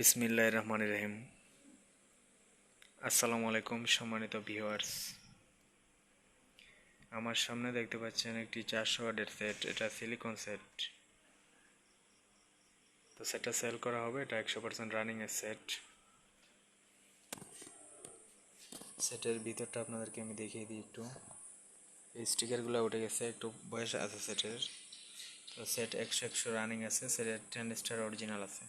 বিসমিল্লাহ রহমান রহিম। আসসালামু আলাইকুম সম্মানিত ভিউয়ার্স আমার সামনে দেখতে পাচ্ছেন একটি চারশো ওয়াটের সেট এটা সিলিকন সেট তো সেটটা সেল করা হবে, এটা একশো পার্সেন্ট রানিং এর সেট সেটের ভিতরটা আপনাদেরকে আমি দেখিয়ে দিই একটু। এই স্টিকারগুলো উঠে গেছে, একটু বয়স আছে সেটের তো সেট একশো একশো রানিং আছে সেটের টেন স্টার অরিজিনাল আছে।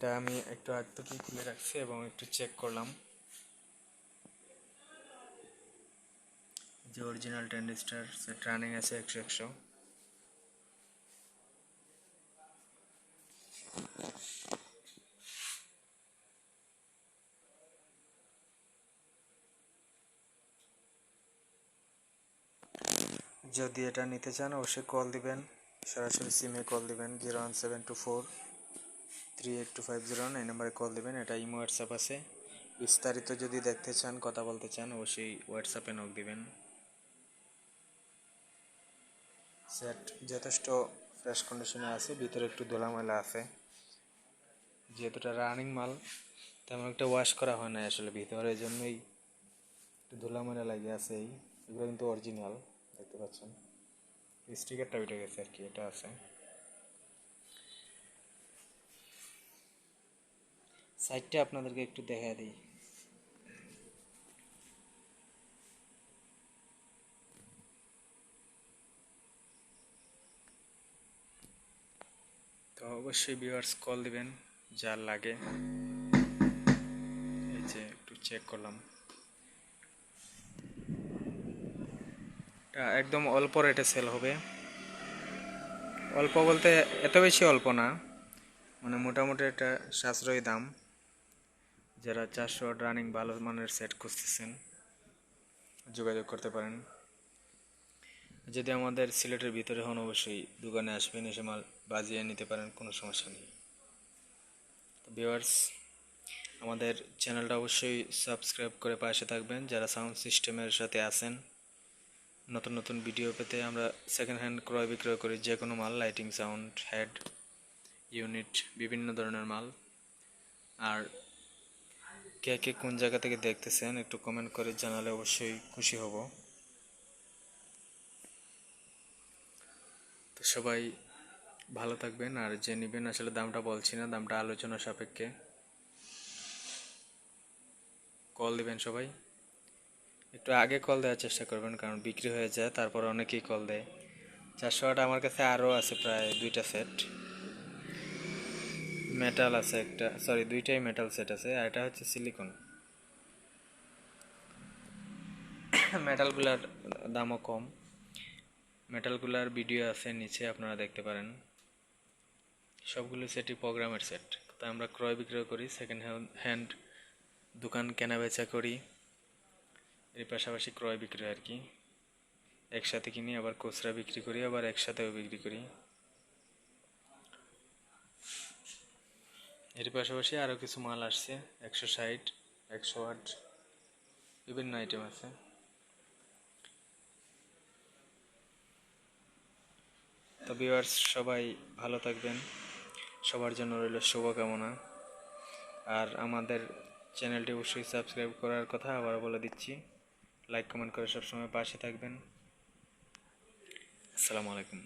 এটা আমি একটু আগ থেকে খুলে রাখছি এবং একটু চেক করলাম। যে অরিজিনাল টেন্ডিস্টার সেট রানিং আছে একশো একশো। যদি এটা নিতে চান, অবশ্যই কল দিবেন। সরাসরি সিমে কল দিবেন zero one seven two four three eight two five zero এই নাম্বারে কল দেবেন। এটা ইমো হোয়াটসঅ্যাপ আছে। বিস্তারিত যদি দেখতে চান, কথা বলতে চান, অবশ্যই হোয়াটসঅ্যাপে নক দিবেন। সেট যথেষ্ট ফ্রেশ কন্ডিশনে আছে, ভিতরে একটু দোলামেলা আছে। যেহেতু রানিং মাল, তেমন একটা ওয়াশ করা হয় না আসলে ভিতরের জন্যই একটু ধুলামেলা লাগে আছে এই। এগুলো কিন্তু অরিজিনাল দেখতে পাচ্ছেন। স্টিকারটা উঠে গেছে আর কি, এটা আছে। সাইডটা আপনাদেরকে একটু দেখা দিই। তো অবশ্যই ভিউয়ার্স কল দিবেন যার লাগে। এই যে একটু চেক করলাম। একদম অল্প রেটে সেল হবে। অল্প বলতে এত বেশি অল্প না। মানে মোটামুটি একটা সাশ্রয়ী দাম। যারা চারশো আট রানিং ভালো মানের সেট খুঁজতেছেন, যোগাযোগ করতে পারেন। যদি আমাদের সিলেটের ভিতরে হন, অবশ্যই দোকানে আসবেন, এসে মাল বাজিয়ে নিতে পারেন, কোনো সমস্যা নেই। ভিউয়ার্স আমাদের চ্যানেলটা অবশ্যই সাবস্ক্রাইব করে পাশে থাকবেন। যারা সাউন্ড সিস্টেমের সাথে আছেন, নতুন নতুন ভিডিও পেতে আমরা সেকেন্ড হ্যান্ড ক্রয় বিক্রয় করি যে কোনো মাল লাইটিং সাউন্ড হেড ইউনিট বিভিন্ন ধরনের মাল। আর কে কে কোন জায়গা থেকে দেখতেছেন একটু কমেন্ট করে জানালে অবশ্যই খুশি হব। তো সবাই ভালো থাকবেন, আর যে নেবেন আসলে দামটা বলছি না, দামটা আলোচনা সাপেক্ষে। কল দিবেন সবাই। একটু আগে কল দেওয়ার চেষ্টা করবেন, কারণ বিক্রি হয়ে যায়, তারপর অনেকেই কল দেয়। চারশো আট আমার কাছে আরও আছে, প্রায় দুইটা সেট মেটাল আছে একটা সরি দুইটাই মেটাল সেট আছে, আর এটা হচ্ছে সিলিকন মেটালগুলার দামও কম। মেটালগুলার ভিডিও আছে নিচে, আপনারা দেখতে পারেন। সবগুলো সেটই প্রোগ্রামের সেট তো আমরা ক্রয় বিক্রয় করি সেকেন্ড হ্যান্ড দোকান কেনা বেচা করি। এর পাশাপাশি ক্রয় বিক্রয় আর কি। একসাথে কিনি, আবার খুচরা বিক্রি করি, আবার একসাথেও বিক্রি করি। এর পাশাপাশি আরও কিছু মাল আসছে, একশো ষাট, একশো আট, বিভিন্ন আইটেম আছে। তো ভিউয়ার্স সবাই ভালো থাকবেন, সবার জন্য রইল শুভকামনা। আর আমাদের চ্যানেলটি অবশ্যই সাবস্ক্রাইব করার কথা আবার বলে দিচ্ছি। লাইক, কমেন্ট করে সবসময় পাশে থাকবেন। আসসালামু আলাইকুম।